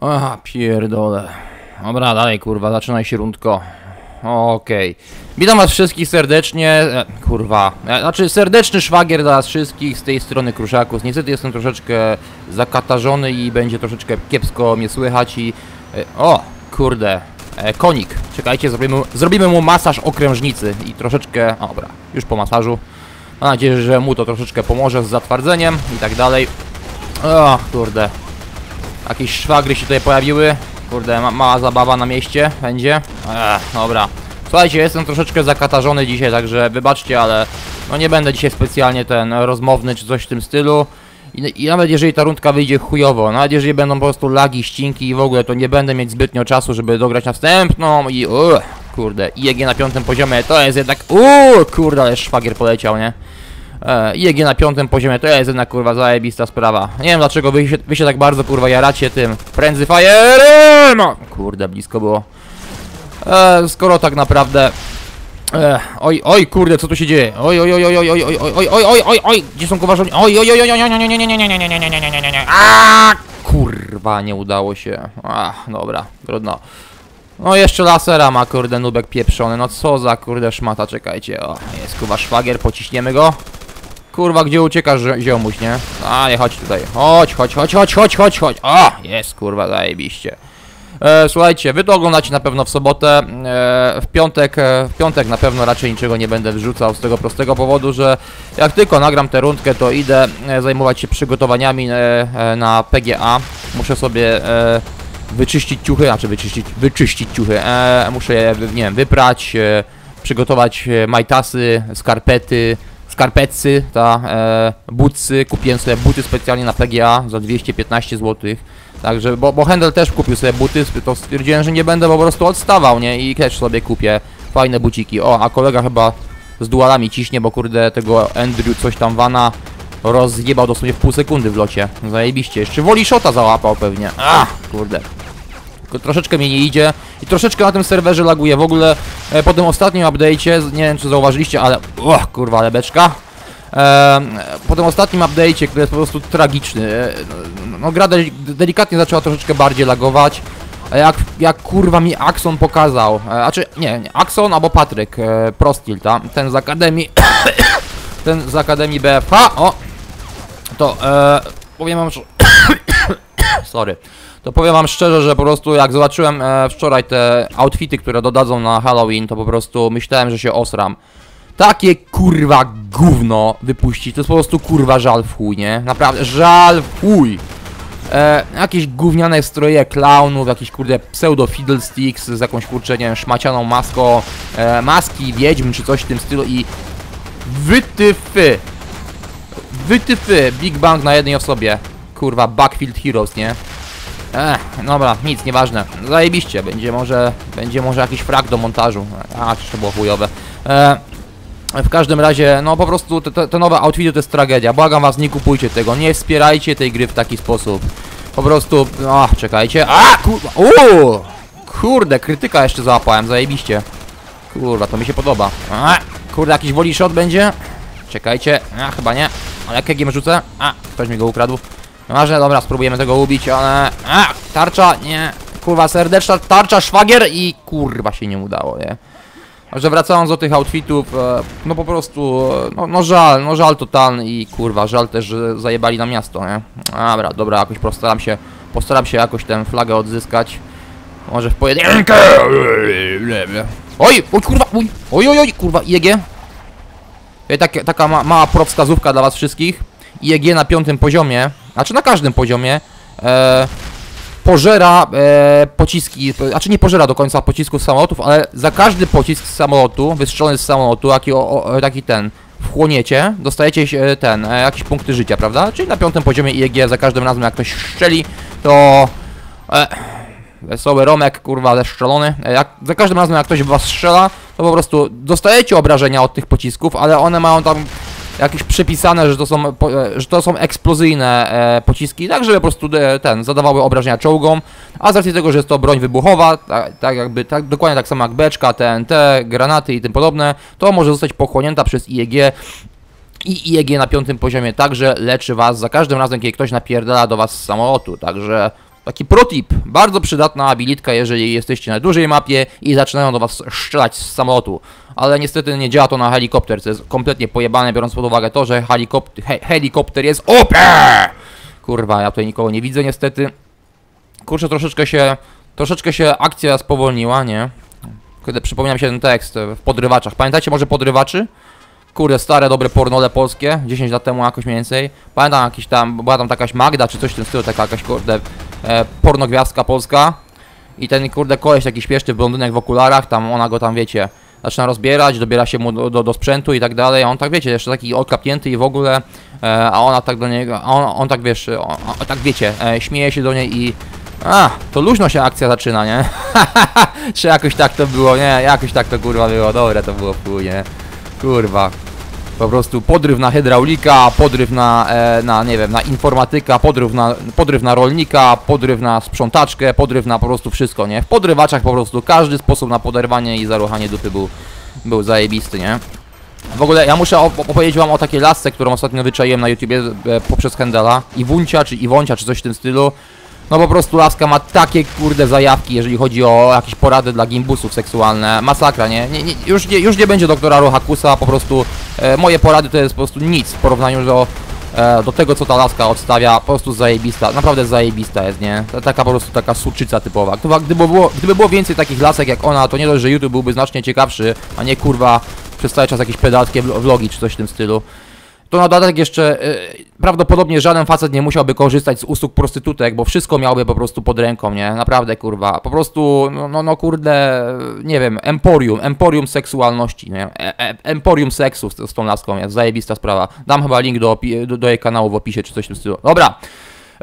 Aha, pierdole. Dobra, dalej kurwa, zaczynaj się rundko. Okej. Witam was wszystkich serdecznie. E, kurwa. E, znaczy serdeczny szwagier dla was wszystkich z tej strony Kruszakus. Niestety jestem troszeczkę zakatarzony i będzie troszeczkę kiepsko mnie słychać i... E, o, kurde. E, konik. Czekajcie, zrobimy, zrobimy mu masaż okrężnicy i troszeczkę... Dobra, już po masażu. Mam nadzieję, że mu to troszeczkę pomoże z zatwardzeniem i tak dalej. O, kurde. Jakieś szwagry się tutaj pojawiły. Kurde, ma mała zabawa na mieście będzie. Ech, dobra. Słuchajcie, jestem troszeczkę zakatarzony dzisiaj, także wybaczcie, ale no nie będę dzisiaj specjalnie ten rozmowny czy coś w tym stylu. I, I nawet jeżeli ta rundka wyjdzie chujowo, nawet jeżeli będą po prostu lagi, ścinki i w ogóle, to nie będę mieć zbytnio czasu, żeby dograć następną i uh, kurde, IEG na piątym poziomie to jest jednak, uuu, kurde, ale szwagier poleciał, nie? E, IEG na piątym poziomie to jest jednak kurwa zajebista sprawa. Nie wiem dlaczego wy się, wy się tak bardzo kurwa jaracie tym Fire'em! O, Kurde, blisko było. E, skoro tak naprawdę... E, oj, oj, kurde, co tu się dzieje? Oj, oj, oj, oj, oj, oj, oj, oj, oj, oj, oj, oj, gdzie są kuwarzoni? Oj, oj, oj, oj, oj, oj, nie, nie, nie, Aaaa, kurwa, nie udało się. Ach, dobra, trudno. No jeszcze lasera ma kurde nubek pieprzony, no co za kurde szmata, czekajcie, o, jest kurwa szwagier, pociśniemy go. Kurwa, gdzie uciekasz, zi- ziomuś, nie? A, nie, chodź tutaj, chodź, chodź, chodź, chodź, chodź, chodź, chodź, o, jest kurwa, zajebiście. E, słuchajcie, wy to oglądacie na pewno w sobotę, e, w piątek, e, w piątek na pewno raczej niczego nie będę wrzucał z tego prostego powodu, że jak tylko nagram tę rundkę, to idę e, zajmować się przygotowaniami e, na PGA. Muszę sobie wyczyścić ciuchy, znaczy wyczyścić, wyczyścić ciuchy, muszę je, nie wiem, wyprać, przygotować majtasy, skarpety, skarpetsy, ta, e, butsy, kupiłem sobie buty specjalnie na PGA za 215 zł. Także, bo, bo Handel też kupił sobie buty, to stwierdziłem, że nie będę po prostu odstawał, nie? I też sobie kupię fajne buciki. O, a kolega chyba z dualami ciśnie, bo kurde tego Andrew coś tam wana rozjebał dosłownie w pół sekundy w locie. Zajebiście. Jeszcze woli shota załapał pewnie. Ach, kurde. Tylko troszeczkę mnie nie idzie i troszeczkę na tym serwerze laguje. W ogóle e, po tym ostatnim update'cie, nie wiem czy zauważyliście, ale... O, kurwa, ale beczka. Em, po tym ostatnim update'cie, który jest po prostu tragiczny, e, no, no gra deli- delikatnie zaczęła troszeczkę bardziej lagować. A jak, jak kurwa mi Axon pokazał, e, znaczy nie, nie Axon albo Patryk, e, Prostil, ta, ten z Akademii, ten z Akademii BFH, o, to e, powiem wam, sorry, to powiem wam szczerze, że po prostu jak zobaczyłem e, wczoraj te outfity, które dodadzą na Halloween, to po prostu myślałem, że się osram. Takie kurwa gówno wypuścić, to jest po prostu kurwa żal w chuj, nie? Naprawdę, żal w chuj. E, jakieś gówniane stroje klaunów, jakieś kurde pseudo fiddlesticks z jakąś kurczę, nie wiem, szmacianą maską, e, maski wiedźm czy coś w tym stylu i wytyfy. Wytyfy, Big Bang na jednej osobie. Kurwa, Backfield Heroes, nie? Ech, dobra, nic, nieważne. Zajebiście, będzie może, będzie może jakiś frag do montażu. A, czy to było chujowe. E, w każdym razie, no po prostu te, te, te nowe outfity to jest tragedia. Błagam was, nie kupujcie tego, nie wspierajcie tej gry w taki sposób. Po prostu, no, czekajcie. A, kurwa, uuu! Kurde, krytyka jeszcze załapałem, zajebiście. Kurwa, to mi się podoba. A, kurde, jakiś woli shot będzie? Czekajcie, a, chyba nie. Ale jak jagiem rzucę? A, ktoś mi go ukradł. Ważne, dobra, spróbujemy tego ubić, ale... A, tarcza, nie. Kurwa, serdeczna tarcza, szwagier i kurwa się nie udało, nie? Także wracając do tych outfitów, e, no po prostu, e, no, no żal, no żal totalny i kurwa, żal też, że zajebali na miasto, nie? Dobra, dobra, jakoś postaram się, postaram się jakoś tę flagę odzyskać. Może w pojedynkę. Oj, oj kurwa, oj, oj, oj, oj kurwa, IEG. Tak, taka ma, mała prowskazówka dla was wszystkich. IEG na piątym poziomie, znaczy na każdym poziomie, e, pożera e, pociski, e, znaczy nie pożera do końca pocisków samolotów, ale za każdy pocisk z samolotu, wystrzelony z samolotu, jaki, o, o, taki ten wchłoniecie, dostajecie e, ten, e, jakieś punkty życia, prawda? Czyli na piątym poziomie IEG za każdym razem jak ktoś strzeli, to e, wesoły Romek, kurwa, zestrzelony, e, jak, za każdym razem jak ktoś w was strzela, to po prostu dostajecie obrażenia od tych pocisków, ale one mają tam jakieś przepisane, że to są, e, że to są eksplozyjne e, pociski, tak żeby po prostu e, ten, zadawały obrażenia czołgom, a z racji tego, że jest to broń wybuchowa, tak, tak jakby, tak, dokładnie tak samo jak beczka, TNT, granaty i tym podobne, to może zostać pochłonięta przez IEG i IEG na piątym poziomie także leczy was za każdym razem, kiedy ktoś napierdala do was z samolotu, także taki protip, bardzo przydatna abilitka, jeżeli jesteście na dużej mapie i zaczynają do was strzelać z samolotu. Ale niestety nie działa to na helikopter, co jest kompletnie pojebane, biorąc pod uwagę to, że helikopter, he, helikopter jest OP! Kurwa, ja tutaj nikogo nie widzę niestety. Kurczę, troszeczkę się, troszeczkę się akcja spowolniła, nie? Kiedy przypomniał mi się ten tekst w podrywaczach. Pamiętacie może podrywaczy? Kurde, stare, dobre pornole polskie, 10 lat temu jakoś mniej więcej. Pamiętam jakiś tam, była tam jakaś Magda czy coś w tym stylu, taka jakaś kurde e, pornogwiazdka polska. I ten kurde koleś taki śpieszny blondynek w okularach, tam ona go tam wiecie, zaczyna rozbierać, dobiera się mu do, do, do sprzętu i tak dalej, a on tak wiecie, jeszcze taki okapnięty i w ogóle, e, a ona tak do niego, a on, on tak wiesz, on, on, tak wiecie, e, śmieje się do niej i a, to luźno się akcja zaczyna, nie? Czy jakoś tak to było, nie? Jakoś tak to kurwa było, dobre to było chuj, nie? Kurwa. Po prostu podryw na hydraulika, podryw na, e, na nie wiem, na informatyka, podryw na, podryw na rolnika, podryw na sprzątaczkę, podryw na po prostu wszystko, nie? W podrywaczach po prostu każdy sposób na poderwanie i zaruchanie dupy był, był zajebisty, nie? W ogóle ja muszę op- opowiedzieć wam o takiej lasce, którą ostatnio wyczaiłem na YouTubie e, poprzez Hendela. Iwuncia czy Iwoncia czy coś w tym stylu. No po prostu laska ma takie kurde zajawki, jeżeli chodzi o jakieś porady dla gimbusów seksualne. Masakra, nie? nie, nie już, nie już nie będzie doktora Rohakusa, po prostu e, moje porady to jest po prostu nic w porównaniu do, e, do tego, co ta laska odstawia. Po prostu zajebista, naprawdę zajebista jest, nie? Ta- Taka po prostu taka suczyca typowa. Gdyby, było, gdyby było więcej takich lasek jak ona, to nie dość, że YouTube byłby znacznie ciekawszy, a nie kurwa przez cały czas jakieś pedalskie vlo- vlogi czy coś w tym stylu. To na dodatek jeszcze e, prawdopodobnie żaden facet nie musiałby korzystać z usług prostytutek, bo wszystko miałby po prostu pod ręką, nie? Naprawdę kurwa. Po prostu, no, no, no kurde, nie wiem, emporium, emporium seksualności, nie? E, e, emporium seksu z, z tą laską jest zajebista sprawa. Dam chyba link do, do, do jej kanału w opisie czy coś w tym stylu. Dobra.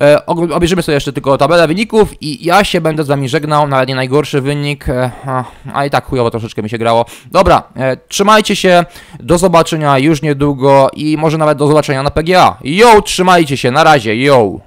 E, obejrzymy sobie jeszcze tylko tabelę wyników i ja się będę z wami żegnał, nawet nie najgorszy wynik, e, a, a i tak chujowo troszeczkę mi się grało. Dobra, e, trzymajcie się, do zobaczenia już niedługo i może nawet do zobaczenia na PGA. Yo, trzymajcie się, na razie, yo!